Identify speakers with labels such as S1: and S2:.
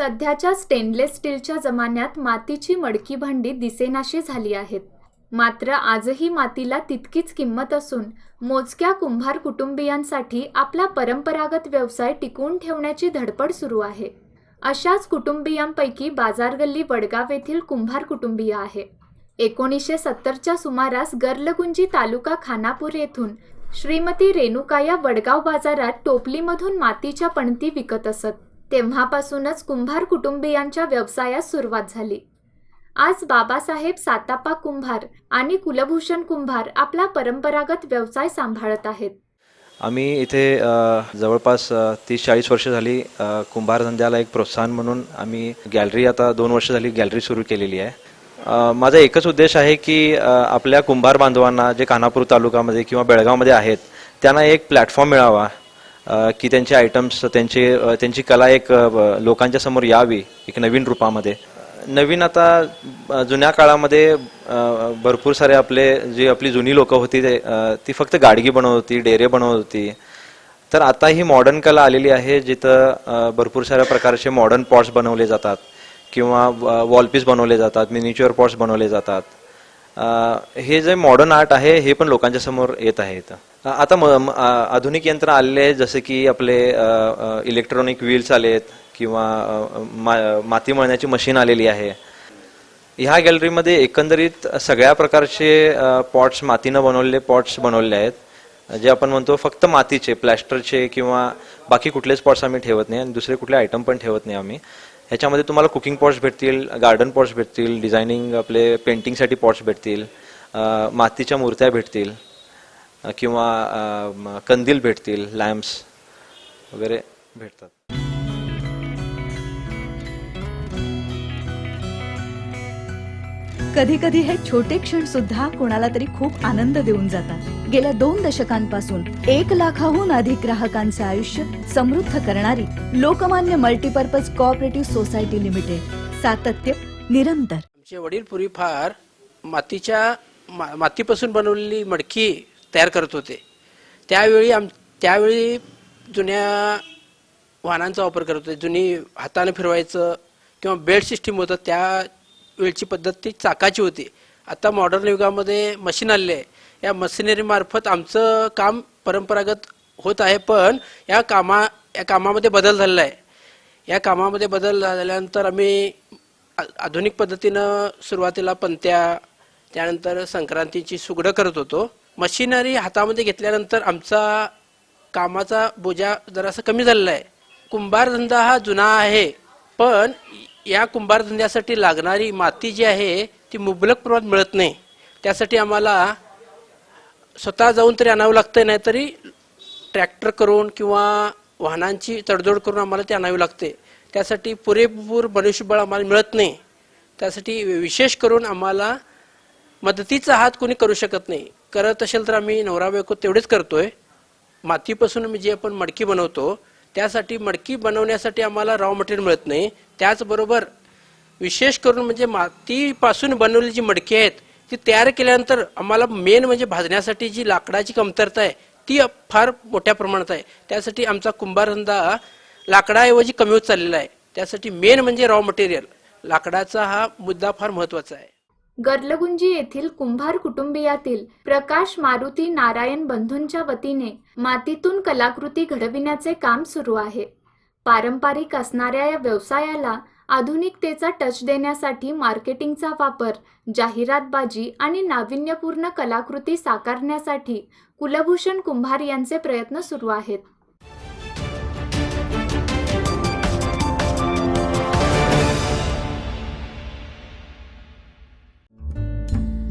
S1: सध्याच्या स्टेनलेस स्टीलच्या जमान्यात मातीची मडकी भांडी दिसेनाशी झाली आहेत. मात्र आजही मातीला तितकीच किंमत असून मोजक्या कुंभार कुटुंबियांसाठी आपला परंपरागत व्यवसाय टिकवून ठेवण्याची धडपड सुरू आहे. अशाच कुटुंबियांपैकी बाजारगल्ली वडगाव येथील कुंभार कुटुंबीय आहे. एकोणीसशे सत्तरच्या सुमारास गर्लगुंजी तालुका खानापूर येथून श्रीमती रेणुका या वडगाव बाजारात टोपलीमधून मातीच्या पणती विकत असत. तेव्हापासूनच कुंभार कुटुंबियांच्या व्यवसायास सुरुवात झाली. आज बाबासाहेब सातापा कुंभार आणि कुलभूषण कुंभार आपला परंपरागत व्यवसाय सांभाळत आहेत.
S2: आम्ही इथे जवळपास तीस चाळीस वर्ष झाली कुंभार धंद्याला एक प्रोत्साहन म्हणून आम्ही गॅलरी आता दोन वर्ष झाली गॅलरी सुरू केलेली आहे. माझा एकच उद्देश आहे की आपल्या कुंभार बांधवांना जे कानापूर तालुक्यामध्ये किंवा बेळगावमध्ये आहेत त्यांना एक प्लॅटफॉर्म मिळावा. की त्यांचे आयटम्स त्यांचे त्यांची कला एक लोकांच्या समोर यावी एक नवीन रूपामध्ये. नवीन आता जुन्या काळामध्ये भरपूर सारे आपले जी आपली जुनी लोकं होती ते ती फक्त गाडगी बनवत होती डेरे बनवत होती. तर आता ही मॉडर्न कला आलेली आहे जिथं भरपूर साऱ्या प्रकारचे मॉडर्न पॉट्स बनवले जातात किंवा वॉलपीस बनवले जातात मिनिच्युअर पॉट्स बनवले जातात. हे जे मॉडर्न आर्ट आहे हे पण लोकांच्या समोर येत आहे इथं. आता म- आधुनिक यंत्र आलेले आहेत जसे की आपले इलेक्ट्रॉनिक व्हील्स आलेत किंवा मा- माती मळण्याची मशीन आलेली आहे. ह्या गॅलरीमध्ये एकंदरीत सगळ्या प्रकारचे पॉट्स मातीनं बनवलेले पॉट्स बनवलेले आहेत. जे आपण म्हणतो फक्त मातीचे प्लॅस्टरचे किंवा बाकी कुठलेच पॉट्स आम्ही ठेवत नाही आणि दुसरे कुठले आयटम पण ठेवत नाही आम्ही. ह्याच्यामध्ये तुम्हाला कुकिंग पॉट्स भेटतील गार्डन पॉट्स भेटतील डिझायनिंग आपले पेंटिंगसाठी पॉट्स भेटतील मातीच्या मूर्त्या भेटतील. किंवा कंदील भेटतील लॅम्प्स वगैरे भेटतात.
S3: कधी कधी हे छोटे क्षण सुद्धा कोणाला तरी खूप आनंद देऊन जातात. गेल्या दोन दशकांपासून एक लाखाहून अधिक ग्राहकांचे आयुष्य समृद्ध करणारी Lokmanya multipurpose cooperative society limited सातत्य निरंतर.
S4: आमचे वडील पूर्वी फार मातीच्या मा मातीपासून बनवलेली मडकी तयार करत होते. त्यावेळी आम त्यावेळी जुन्या वाहनांचा वापर करत होते. जुनी हाताने फिरवायचं किंवा बेल्ट सिस्टीम होतं त्या वेळची पद्धत ती चाकाची होती. आता मॉडर्न युगामध्ये मशीन आलेले आहे. या मशिनरीमार्फत आमचं काम परंपरागत होत आहे पण या कामा या कामामध्ये बदल झालेला आहे. या कामामध्ये बदल झाल्यानंतर आम्ही आ- आधुनिक पद्धतीनं सुरुवातीला पंत्या त्यानंतर संक्रांतीची सुगडं करत होतो. मशिनरी हातामध्ये घेतल्यानंतर आमचा कामाचा बोजा जरासा कमी झालेला आहे. कुंभारधंदा हा जुना आहे पण या कुंभारधंद्यासाठी लागणारी माती जी आहे ती मुबलक प्रमाणात मिळत नाही. त्यासाठी आम्हाला स्वतः जाऊन तरी आणावं लागतं नाहीतरी ट्रॅक्टर करून किंवा वाहनांची तडजोड करून आम्हाला ते आणावी लागते त्यासाठी पुरेपूर मनुष्यबळ आम्हाला मिळत नाही. त्यासाठी विशेष करून आम्हाला मदतीचा हात कोणी करू शकत नाही. करत असेल तर आम्ही नवरा बायको तेवढेच करतोय. मातीपासून मी जे आपण मडकी बनवतो त्यासाठी मडकी बनवण्यासाठी आम्हाला रॉ मटेरियल मिळत नाही. त्याचबरोबर विशेष करून म्हणजे मातीपासून बनवलेली जी मडकी आहेत ती तयार केल्यानंतर आम्हाला मेन म्हणजे भाजण्यासाठी जी लाकडाची कमतरता आहे ती फार मोठ्या प्रमाणात आहे. त्यासाठी आमचा कुंभारधंदा लाकडाऐवजी कमी होत चाललेला आहे. त्यासाठी मेन म्हणजे रॉ मटेरियल लाकडाचा हा मुद्दा फार महत्त्वाचा आहे.
S1: गर्लगुंजी येथील कुंभार कुटुंबियातील प्रकाश मारुती नारायण बंधूंच्या वतीने मातीतून कलाकृती घडविण्याचे काम सुरू आहे. पारंपरिक असणाऱ्या या व्यवसायाला आधुनिकतेचा टच देण्यासाठी मार्केटिंगचा वापर जाहिरातबाजी आणि नाविन्यपूर्ण कलाकृती साकारण्यासाठी कुलभूषण कुंभार यांचे प्रयत्न सुरू आहेत.